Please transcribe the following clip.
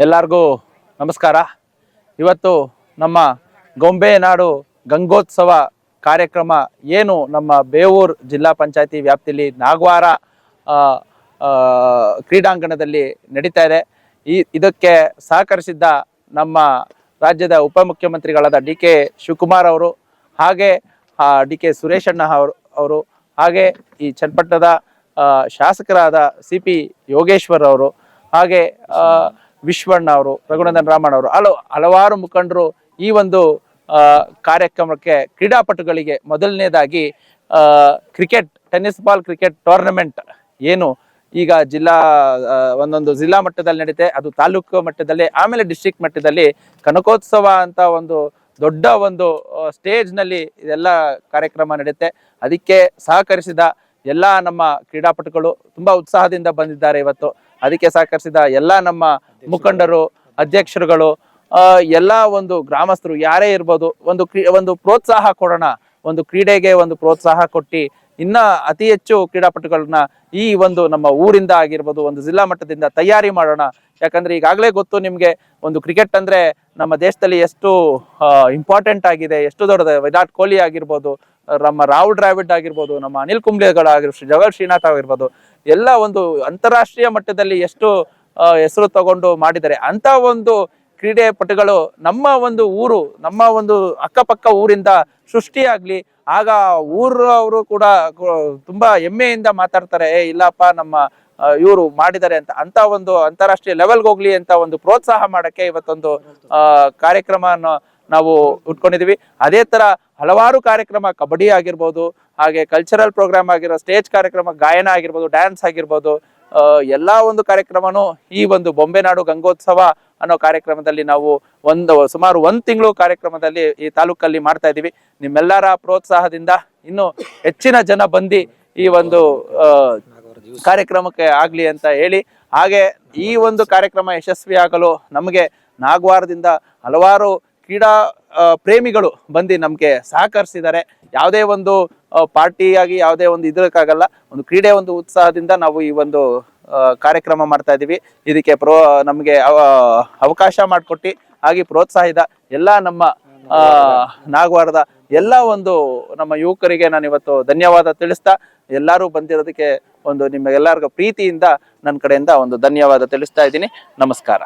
ಎಲ್ಲರಿಗೂ ನಮಸ್ಕಾರ. ಇವತ್ತು ನಮ್ಮ ಗೊಂಬೆ ನಾಡು ಗಂಗೋತ್ಸವ ಕಾರ್ಯಕ್ರಮ ಏನು ನಮ್ಮ ಬೇವೂರು ಜಿಲ್ಲಾ ಪಂಚಾಯತಿ ವ್ಯಾಪ್ತಿಯಲ್ಲಿ ನಾಗವಾರ ಕ್ರೀಡಾಂಗಣದಲ್ಲಿ ನಡೀತಾ ಇದೆ. ಈ, ಇದಕ್ಕೆ ಸಹಕರಿಸಿದ್ದ ನಮ್ಮ ರಾಜ್ಯದ ಉಪಮುಖ್ಯಮಂತ್ರಿಗಳಾದ ಡಿ ಕೆ ಶಿವಕುಮಾರ್ ಅವರು, ಹಾಗೆ ಡಿ ಕೆ ಸುರೇಶಣ್ಣ ಅವರು ಅವರು, ಹಾಗೆ ಈ ಚನ್ನಪಟ್ಟಣದ ಶಾಸಕರಾದ ಸಿ ಪಿ ಯೋಗೇಶ್ವರ್ ಅವರು, ಹಾಗೆ ವಿಶ್ವಣ್ಣ ಅವರು, ರಘುನಂದನ್ ರಾಮಣ್ಣ ಅವರು ಹಲವು ಹಲವಾರು ಮುಖಂಡರು ಈ ಒಂದು ಕಾರ್ಯಕ್ರಮಕ್ಕೆ ಕ್ರೀಡಾಪಟುಗಳಿಗೆ ಮೊದಲನೇದಾಗಿ cricket, tennis ball cricket tournament ಏನು ಈಗ ಜಿಲ್ಲಾ ಒಂದೊಂದು ಜಿಲ್ಲಾ ಮಟ್ಟದಲ್ಲಿ ನಡೀತೆ, ಅದು ತಾಲೂಕು ಮಟ್ಟದಲ್ಲಿ, ಆಮೇಲೆ ಡಿಸ್ಟ್ರಿಕ್ಟ್ ಮಟ್ಟದಲ್ಲಿ ಕನಕೋತ್ಸವ ಅಂತ ಒಂದು ದೊಡ್ಡ ಒಂದು ಸ್ಟೇಜ್ನಲ್ಲಿ ಇದೆಲ್ಲ ಕಾರ್ಯಕ್ರಮ ನಡೆಯುತ್ತೆ ಅದಕ್ಕೆ ಸಹಕರಿಸಿದ ಎಲ್ಲ ನಮ್ಮ ಕ್ರೀಡಾಪಟುಗಳು ತುಂಬಾ ಉತ್ಸಾಹದಿಂದ ಬಂದಿದ್ದಾರೆ ಇವತ್ತು. ಅದಕ್ಕೆ ಸಹಕರಿಸಿದ ಎಲ್ಲ ನಮ್ಮ ಮುಖಂಡರು, ಅಧ್ಯಕ್ಷರುಗಳು ಎಲ್ಲ ಒಂದು ಗ್ರಾಮಸ್ಥರು ಯಾರೇ ಇರ್ಬೋದು, ಒಂದು ಕ್ರೀ, ಒಂದು ಪ್ರೋತ್ಸಾಹ ಕೊಡೋಣ, ಒಂದು ಕ್ರೀಡೆಗೆ ಒಂದು ಪ್ರೋತ್ಸಾಹ ಕೊಟ್ಟು, ಇನ್ನ ಅತಿ ಹೆಚ್ಚು ಕ್ರೀಡಾಪಟುಗಳನ್ನ ಈ ಒಂದು ನಮ್ಮ ಊರಿಂದ ಆಗಿರ್ಬೋದು, ಒಂದು ಜಿಲ್ಲಾ ಮಟ್ಟದಿಂದ ತಯಾರಿ ಮಾಡೋಣ. ಯಾಕಂದ್ರೆ ಈಗಾಗಲೇ ಗೊತ್ತು ನಿಮ್ಗೆ, ಒಂದು ಕ್ರಿಕೆಟ್ ಅಂದ್ರೆ ನಮ್ಮ ದೇಶದಲ್ಲಿ ಎಷ್ಟು ಇಂಪಾರ್ಟೆಂಟ್ ಆಗಿದೆ, ಎಷ್ಟು ದೊಡ್ಡದ, ವಿರಾಟ್ ಕೊಹ್ಲಿ ಆಗಿರ್ಬೋದು, ನಮ್ಮ ರಾಹುಲ್ ಡ್ರಾವಿಡ್ ಆಗಿರ್ಬೋದು, ನಮ್ಮ ಅನಿಲ್ ಕುಂಬ್ಳೆಗಳಾಗಿರ್ಬೋದು ಜಗಲ್ ಶ್ರೀನಾಥ್ ಆಗಿರ್ಬೋದು, ಎಲ್ಲ ಒಂದು ಅಂತಾರಾಷ್ಟ್ರೀಯ ಮಟ್ಟದಲ್ಲಿ ಎಷ್ಟು ಹೆಸರು ತಗೊಂಡು ಮಾಡಿದ್ದಾರೆ. ಅಂತ ಒಂದು ಕ್ರೀಡೆ ಪಟುಗಳು ನಮ್ಮ ಒಂದು ಊರು, ನಮ್ಮ ಒಂದು ಅಕ್ಕಪಕ್ಕ ಊರಿಂದ ಸೃಷ್ಟಿಯಾಗ್ಲಿ, ಆಗ ಊರವರು ಕೂಡ ತುಂಬಾ ಹೆಮ್ಮೆಯಿಂದ ಮಾತಾಡ್ತಾರೆ, ಏ, ಇಲ್ಲಪ್ಪ, ನಮ್ಮ ಇವರು ಮಾಡಿದ್ದಾರೆ ಅಂತ. ಅಂತ ಒಂದು ಅಂತಾರಾಷ್ಟ್ರೀಯ ಲೆವೆಲ್ಗೆ ಹೋಗ್ಲಿ ಅಂತ ಒಂದು ಪ್ರೋತ್ಸಾಹ ಮಾಡಕ್ಕೆ ಇವತ್ತೊಂದು, ಆ ಕಾರ್ಯಕ್ರಮವನ್ನು ನಾವು ಉಟ್ಕೊಂಡಿದೀವಿ. ಅದೇ ತರ ಹಲವಾರು ಕಾರ್ಯಕ್ರಮ, ಕಬಡ್ಡಿ ಆಗಿರ್ಬೋದು, ಹಾಗೆ ಕಲ್ಚರಲ್ ಪ್ರೋಗ್ರಾಮ್ ಆಗಿರೋ ಸ್ಟೇಜ್ ಕಾರ್ಯಕ್ರಮ, ಗಾಯನ ಆಗಿರ್ಬೋದು ಡ್ಯಾನ್ಸ್ ಆಗಿರ್ಬೋದು ಎಲ್ಲಾ ಒಂದು ಕಾರ್ಯಕ್ರಮನೂ ಈ ಒಂದು ಬೊಂಬೆನಾಡು ಗಂಗೋತ್ಸವ ಅನ್ನೋ ಕಾರ್ಯಕ್ರಮದಲ್ಲಿ ನಾವು ಒಂದು, ಸುಮಾರು ಒಂದು ತಿಂಗಳು ಕಾರ್ಯಕ್ರಮದಲ್ಲಿ ಈ ತಾಲೂಕಲ್ಲಿ ಮಾಡ್ತಾ ಇದ್ದೀವಿ. ನಿಮ್ಮೆಲ್ಲರ ಪ್ರೋತ್ಸಾಹದಿಂದ ಇನ್ನು ಹೆಚ್ಚಿನ ಜನ ಬಂದು ಈ ಒಂದು ಕಾರ್ಯಕ್ರಮಕ್ಕೆ ಆಗಲಿ ಅಂತ ಹೇಳಿ, ಹಾಗೆ ಈ ಒಂದು ಕಾರ್ಯಕ್ರಮ ಯಶಸ್ವಿಯಾಗಲು ನಮಗೆ ನಾಗವಾರದಿಂದ ಹಲವಾರು ಕ್ರೀಡಾ ಪ್ರೇಮಿಗಳು ಬಂದು ನಮ್ಗೆ ಸಹಕರಿಸಿದ್ದಾರೆ. ಯಾವುದೇ ಒಂದು ಪಾರ್ಟಿ ಆಗಿ ಯಾವುದೇ ಒಂದು ಇದಕ್ಕಾಗಲ್ಲ ಒಂದು ಕ್ರೀಡೆ ಒಂದು ಉತ್ಸಾಹದಿಂದ ನಾವು ಈ ಒಂದು ಕಾರ್ಯಕ್ರಮ ಮಾಡ್ತಾ ಇದ್ದೀವಿ. ಇದಕ್ಕೆ ಪ್ರೋ, ನಮಗೆ ಅವಕಾಶ ಮಾಡಿಕೊಟ್ಟು, ಹಾಗೆ ಪ್ರೋತ್ಸಾಹಿದ ಎಲ್ಲ ನಮ್ಮ ನಾಗವಾರದ ಎಲ್ಲ ಒಂದು ನಮ್ಮ ಯುವಕರಿಗೆ ನಾನು ಇವತ್ತು ಧನ್ಯವಾದ ತಿಳಿಸ್ತಾ, ಎಲ್ಲರೂ ಬಂದಿರೋದಕ್ಕೆ ಒಂದು ನಿಮಗೆಲ್ಲರಿಗೂ ಪ್ರೀತಿಯಿಂದ ನನ್ನ ಕಡೆಯಿಂದ ಒಂದು ಧನ್ಯವಾದ ತಿಳಿಸ್ತಾ ಇದ್ದೀನಿ. ನಮಸ್ಕಾರ.